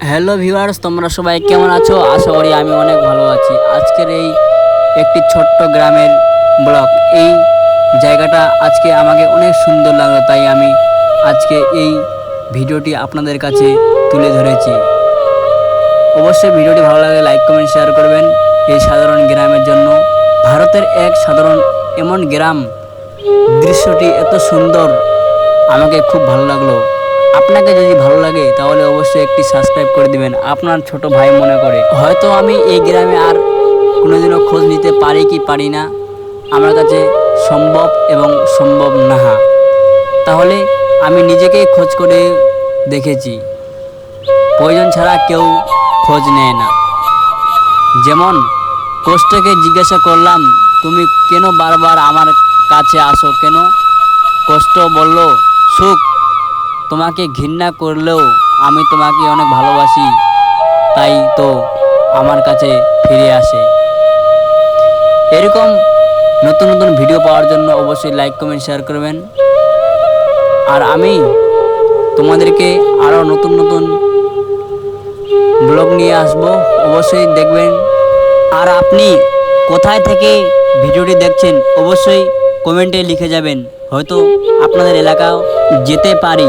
Hello viewers তোমরা সবাই কেমন আছো? আশা করি আমি অনেক ভালো আছি। আজকের এই একটি ছোট্ট গ্রামের ব্লক এই জায়গাটা আজকে আমাকে অনেক সুন্দর লাগল, তাই আমি আজকে এই ভিডিওটি আপনাদের কাছে তুলে ধরেছি। অবশ্যই ভিডিওটি ভালো লাগলে লাইক কমেন্ট শেয়ার করবেন। এই সাধারণ গ্রামের জন্য। ভারতের এক সাধারণ এমন গ্রাম। দৃশ্যটি এত সুন্দর, আমাকে খুব ভালো লাগল। আপনাকে যদি ভালো লাগে, তাহলে অবশ্যই একটি সাবস্ক্রাইব করে দিবেন, আপনার ছোট ভাই মনে করে। হয়তো আমি এই গ্রামে আর কোনোদিনও খোঁজ নিতে পারি কি পারি না, আমার কাছে সম্ভব এবং সম্ভব না তাহলে আমি নিজেকেই খোঁজ করে দেখেছি। প্রয়োজন ছাড়া কেউ খোঁজ নেয় না। যেমন কোষ্ঠকে জিজ্ঞাসা করলাম, তুমি কেন বারবার আমার কাছে আসো কেন? কষ্ট বলল, সুখ তোমাকে ঘৃণা করলেও আমি তোমাকে অনেক ভালোবাসি। তাই তো আমার কাছে ফিরে আসে। এরকম নতুন নতুন ভিডিও পাওয়ার জন্য অবশ্যই লাইক কমেন্ট শেয়ার করবেন। আর আমি তোমাদেরকে আরও নতুন নতুন ব্লগ নিয়ে আসব। অবশ্যই দেখবেন। আর আপনি কোথায় থেকে ভিডিওটি দেখছেন, অবশ্যই কমেন্টে লিখে যাবেন। হয়তো আপনাদের এলাকাও যেতে পারি।